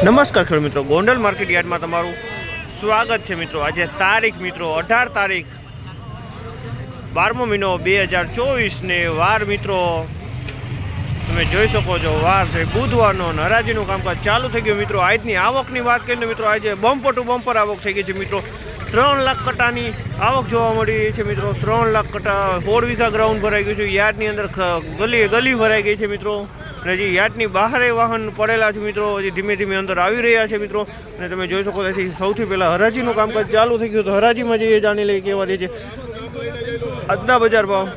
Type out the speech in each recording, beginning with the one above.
નમસ્કાર ખેડૂત મિત્રો, ગોંડલ માર્કેટ યાર્ડમાં તમારું સ્વાગત છે મિત્રો. આજે તારીખ મિત્રો, અઢાર તારીખ, બારમો મહિનો બે હજાર ચોવીસને વાર મિત્રો, તમે જોઈ શકો છો, વાર છે બુધવારનો હરાજીનું કામકાજ ચાલુ થઈ ગયું મિત્રો. આજની આવકની વાત કરીએ મિત્રો, આજે બમ્પર ટુ બમ્પર આવક થઈ ગઈ છે મિત્રો. ત્રણ લાખ કટાની આવક જોવા મળી રહી છે મિત્રો. ત્રણ લાખ કટા સોળ વીઘા ગ્રાઉન્ડ ભરાઈ ગયું છે. યાર્ડની અંદર ગલી ગલી ભરાઈ ગઈ છે મિત્રો. અને હજી યાર્ડની બહારે વાહન પડેલા છે મિત્રો, હજી ધીમે ધીમે અંદર આવી રહ્યા છે મિત્રો. અને તમે જોઈ શકો અહીંથી સૌથી પહેલાં હરાજીનું કામકાજ ચાલુ થઈ ગયું તો હરાજીમાં જઈએ, જાણી લઈએ કેવા રહે છે. આજના બજાર ભાવ?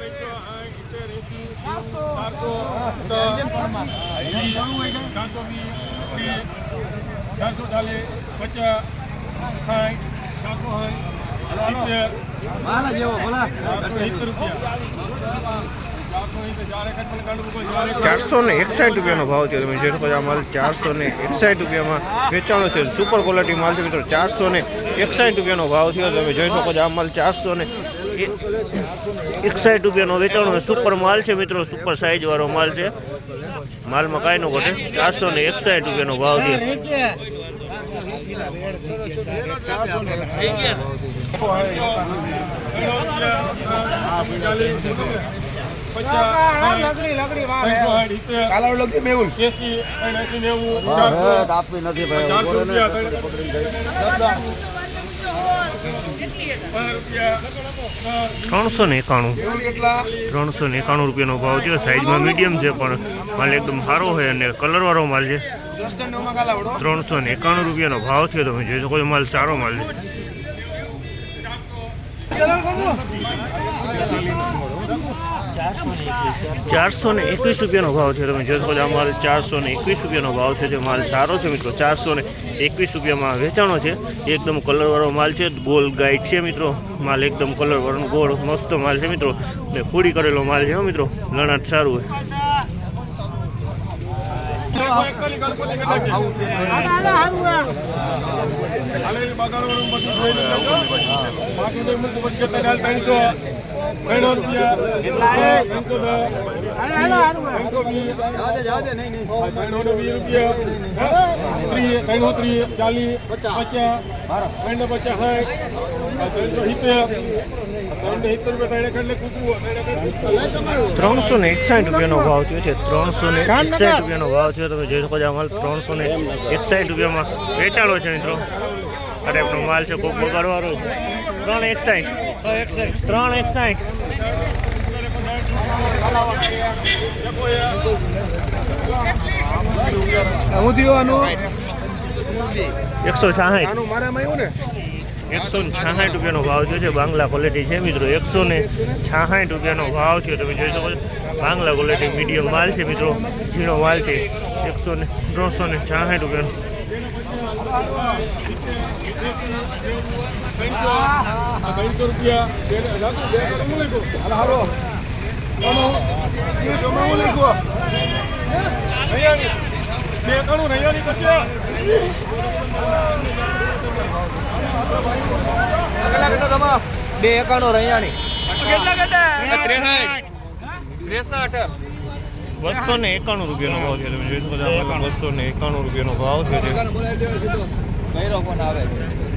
રૂપિયા ચારસો ને એકસાઠ રૂપિયાનો ભાવ છે તમે જોઈ શકો આ માલ ચારસો ને એકસાઠ રૂપિયામાં વેચાણો છે. સુપર ક્વોલિટી માલ છે મિત્રો, ચારસો ને એકસાઠ રૂપિયાનો ભાવ થયો. તમે જોઈ શકો છો આ માલ ચારસો ને એકસાઠ રૂપિયાનો વેચાણો સુપર માલ છે મિત્રો સુપર સાઇઝવાળો માલ છે. માલમાં કાંઈ ન ઘટે. ચારસો ને એકસાઠ રૂપિયાનો ભાવ છે. ત્રણસો ને એકાણું. ત્રણસો ને એકાણું રૂપિયાનો ભાવ છે. સાઈઝમાં મીડિયમ છે પણ માલ એકદમ સારો હોય અને કલરવાળો માલ છે. ત્રણસો ને એકાણું રૂપિયાનો ભાવ થયો તમે જોઈ શકો માલ સારો માલ છે. ચારસો ને એકવીસ રૂપિયાનો ભાવ છે તમે જોઈ શકો છો ચારસો ને એકવીસ રૂપિયાનો ભાવ છે જે માલ સારો છે મિત્રો. ચારસો ને એકવીસ રૂપિયામાં વેચાણો છે. એકદમ કલરવાળો માલ છે, ગોલ ગાઈડ છે મિત્રો. માલ એકદમ કલરવાળો, ગોળ, મસ્ત માલ છે મિત્રો. ને પૂરી કરેલો માલ છે મિત્રો. લણાટ સારું હોય ત્રણસો ચાલીસ પચાસ પચાસ ને એકસાઠ રૂપિયાનો ભાવ થયો છે. ત્રણસો ને એકસાઠ રૂપિયાનો ભાવ થયો તમે જોઈ શકો છો માલ ત્રણસો ને એકસાઠ રૂપિયામાં વેચાણો છે મિત્રો. અરે આપણો માલ છે કોક બગાડવાનો છે. ત્રણ એકસાઠ ત્રણ એકસાઠ હું દીવાનું એકસો છાસઠ એકસો ને છાસઠ રૂપિયાનો ભાવ થયો છે. બાંગ્લા ક્વોલિટી છે મિત્રો. એકસો ને છાસઠ રૂપિયાનો ભાવ થયો. તમે જોઈ શકો છો. બાંગ્લા ક્વોલિટી મીડિયમ માલ છે મિત્રો. ઝીણો માલ છે. એકસો ને ત્રણસો ને છાસઠ રૂપિયાનો. બે એકાણું રૈયાણી બસો ને એકાણું રૂપિયાનો ભાવ છે બસો ને એકાણું રૂપિયાનો ભાવ છે ગયરો પણ આવે?